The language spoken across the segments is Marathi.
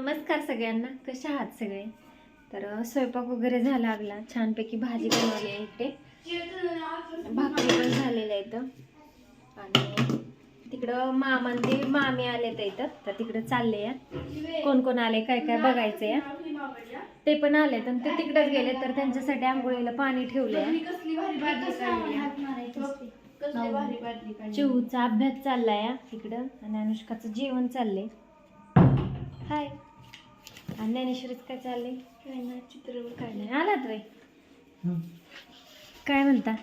नमस्कार सगळ्यांना. कसे आहात सगळे? तर स्वयंपाक वगैरे झाला लागला छानपैकी भाजी बनवली आहे ते भाकरी पण झालेल्या इथं. आणि तिकडं मामान ते मामी आले तर इथं. तर तिकडं चालले या. कोण कोण आले काय काय बघायचं या. ते पण आले तर ते तिकडेच गेले तर त्यांच्यासाठी आंघोळीला पाणी ठेवलं चिवचा अभ्यास चाललाय या तिकडं आणि अनुष्काचं जेवण चाललंय. हाय. आणि ज्ञानेश्वरीच काय चाललंय काय ना चित्र काय नाही आलात बाई. काय म्हणता?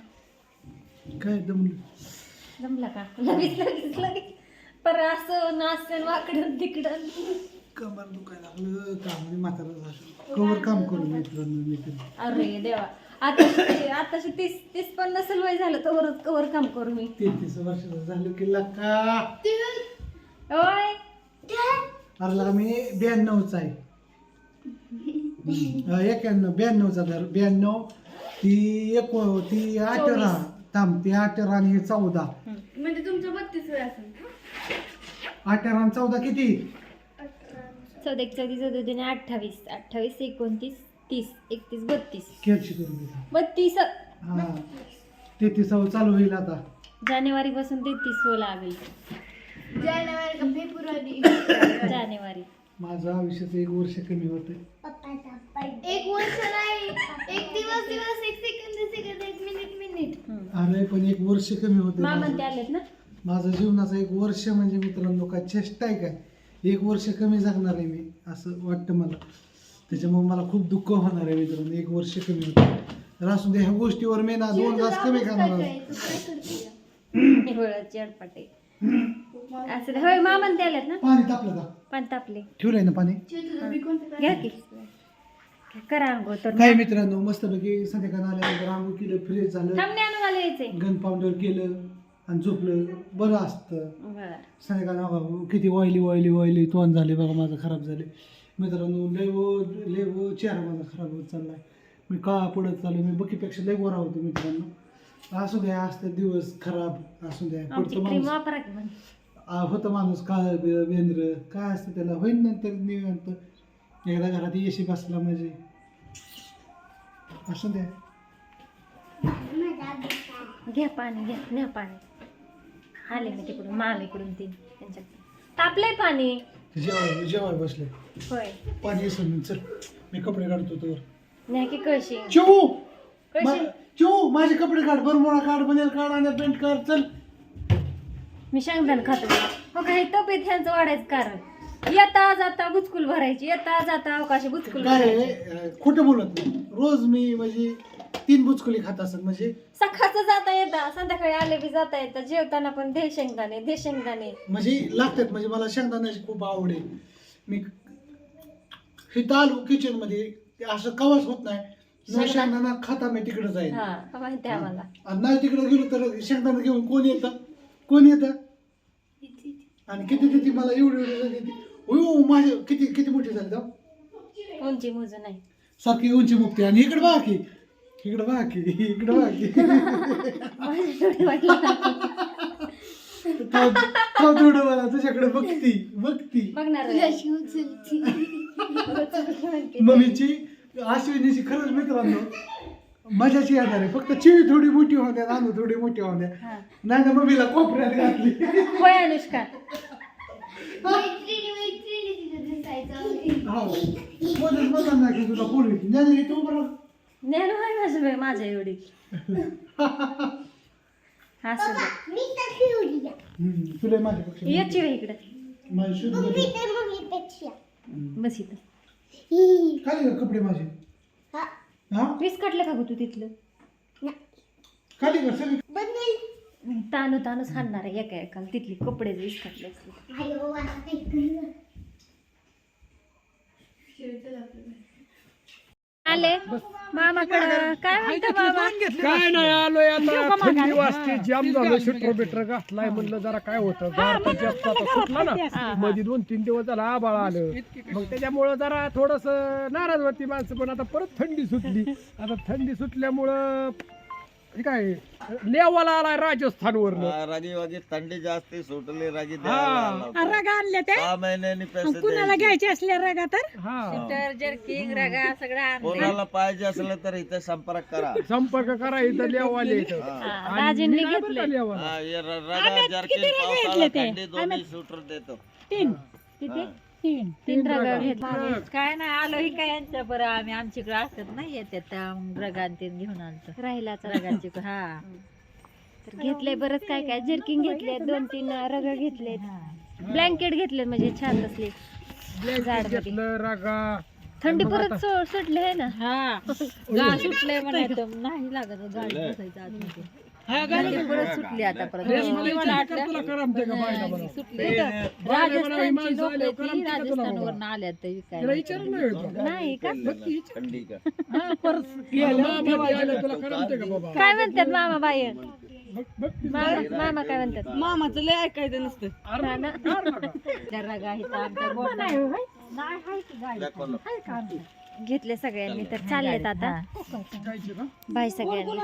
काय दमलं? जमला का? लगेच लगेच लगेच. पर असं नाचन वाकडं तिकडं. कमर दुखायला लागलं? काम म्हातारा झालं? कवर काम करून मित्रांनो मी तरी अरे देवा. आता आताशी तीस तीस पन्नास वय झालं तवरच कवर काम करू मी. तेहतीस वर्षाचं झालं की लका ओय अरे लका मी ब्याण्णवचा आहे. एक्याण्णव ब्याण्णवचा धर ब्याण्णव ती एको ती अठरा थांब ती अठरा आणि हे चौदा. म्हणजे तुमचं बत्तीस वय असेल अठरा आणि चौदा किती? चौदा एक चौतीस चौदा अठ्ठावीस. अठ्ठावीस एकोणतीस तीस एकतीस बत्तीस. कॅल्शी करून बत्तीस. हा. तेहतीसावं चालू होईल आता. जानेवारी पासून तेहतीस हो लागेल. जानेवारी का फेब्रुवारी. जानेवारी. माझं आयुष्याचं एक वर्ष कमी होतं वर्ष नाही एक दिवस दिवस एक सेकंद सेकंद एक मिनिट मिनिट हम्म. अरे पण एक वर्ष कमी होते ते आलेत ना? माझं जीवनाचं एक वर्ष म्हणजे मित्रांनो काय चेष्टा आहे काय? एक वर्ष कमी जगणार आहे मी असं वाटतं मला. त्याच्यामुळे मला खूप दुःख होणार आहे मित्रांनो एक वर्ष कमी होतं. तर असू दे ह्या गोष्टीवर मी ना दोन तास कमी करणार आहे. अडपाटे. असं दे. होय मामा ते आलेत ना? पाणी तापलं का? पण तापले. ठेवलंय ना पाणी? घ्या की. करा आंघोळ तर काय मित्रांनो मस्तपैकी संध्याकाळ आल्यानंतर आंघोळ केलं फ्रेश झालं. थांबणे आणून आले यायचे गन पावडर केलं आणि झोपलं. बरं असतं. बरं. संध्याकाळ बघा किती ऑइली ऑइली ऑइली तोंड झाले बघा माझं खराब झाले. मित्रांनो लय व लय व चेहरा माझा खराब होत चाललाय. मी का पडत चाललो मी बकीपेक्षा लय गोरा होतो मित्रांनो. असू द्या असते दिवस खराब असू द्या. आमची पडतो क्रीम माणूस वापरा की म्हणे. आ, होतं माणूस काळ बेंद्र काय असतं त्याला? होईन नंतर निवांत. एकदा घरात येशी बसला म्हणजे. असू द्या घ्या पाणी घ्या न्या पाणी. आले मी तिकडून माल इकडून तीन तापलंय पाणी. जेवाय जेवाय बसले. होय. पाणी विसरून चल. मी कपडे काढतो तर न्या की कळशी. चिऊ कळशी. चिऊ माझे कपडे काढ बरमोळा काढ बनेल काढ आणि पेंट काढ चल. मी शेंगदाण खातो. हो काही तब्येत ह्यांचं वाढायचं कारण. येता जाता बुचकुल भरायची येता जाता अवकाशी बुचकुल काय भरायची. आहे, खोटं बोलत नाही. रोज मी म्हणजे तीन बुचकुली खात असत म्हणजे सकाळचं जाता येता संध्याकाळी आले बी जाता येतं जेवताना पण दे शेंगदाणे दे शेंगदाणे. म्हणजे लागतात म्हणजे मला शेंगदाण्याची खूप आवड. आहे मी इथं आलो किचनमध्ये ते असं कवाच होत नाही. न शेंगदाणा- खाता मी तिकडे जाईल हा माहिती आहे आम्हाला. आणि नाही तिकडे गेलो तर शेंगदाणा घेऊन कोण येतं? कोण येतं? आणि किती किती मला एवढी एवढी माझे किती किती मोठी झाली तर उंची मोजून नाही. सारखी उंची मुक्ती आणि इकडे बघा की इकडे बघा की इकडे बघा की. तो तो मला तुझ्याकडे बघती बघती. बघणार मम्मीची अश्विनीची खरंच मित्रांनो मजाची येणार आहे. फक्त चिवी थोडी मोठी होऊ द्या नानू थोडी मोठी होऊ द्या. हा. नाही ना मम्मीला कोपऱ्यात घातली. होय अनुष्का. हो नाही तुला बरं? ज्ञान माझं बाई माझ्या एवढी. सुद्धा मी तर ठेवली हम्म, तुला माझ्यापेक्षा याची बाई इकडं. माझी शुद्ध मी बघ. तर मम्मीपेक्षा बस इथं. खाली का कपडे माझे? हा. हा? वीस का गं तू तिथलं? खाली का सगळे बनेल तानू तानूच हाणणार आहे एका एकाला. तिथली कपडे वीस आता काय करू आले. मामाकडं काय म्हणतो बाबा काय नाही आलोय आता. थंडी वाजते जाम झालं स्वेटर बिटर घातलाय म्हणलं जरा काय होतं? जास्त आता सुटला ना. मध्ये दोन तीन दिवस झाला आबाळ आलं. मग त्याच्यामुळं जरा थोडस नाराज होती माणसं पण आता परत थंडी सुटली. आता थंडी सुटल्यामुळं हे काय लेवाला आलाय राजस्थानवरनं. हा, रागी वागी थंडी जास्त सुटली हा. द्यायला आला होता. रगा आणल्या त्या? सहा महिन्यांनी पैसे कुणाला द्यायचे. घ्यायचे असल्या रगा तर? हा. जर्किंग रगा सगळं कोणाला पाहिजे असलं तर इथे संपर्क करा. संपर्क करा इथं लेवाले इथं. आणि दाजींनी मी नाही बरं का घेतले. लेवाला. हा, हे र- रगा जर्किन पावसाळा थंडी दोन्ही सुटर देतो. तीन. किती? तीन. तीन रगा घेतले. काय नाही आलो ही काय यांच्या बरं आम्ही. आमच्याकडे असतात नाही येतात रगान तीन घेऊन आणतो राहिलाच रगाची हा. तर घेतले बरंच काय काय. जर्किंग घेतले दोन तीन रगा घेतलेत. ब्लँकेट घेतले म्हणजे छान असले ब्लँकेट घेतलं रागा. थंडी परत सो- सुटली आहे ना? हा. गा सुटले म्हणायचं नाही लागत गाडी बसायचं आतमध्ये. परत सुटली आता परत? सुटली. राजस्थानची लोक ती? राजस्थानवरून विकायला नाही का? काय म्हणतात मामा बाय मामा मामा काय म्हणतात? मामाचं लय ऐकायचं नसतं. की. घेतले सगळ्यांनी तर चाललेत आता. बाय सगळ्यांनी.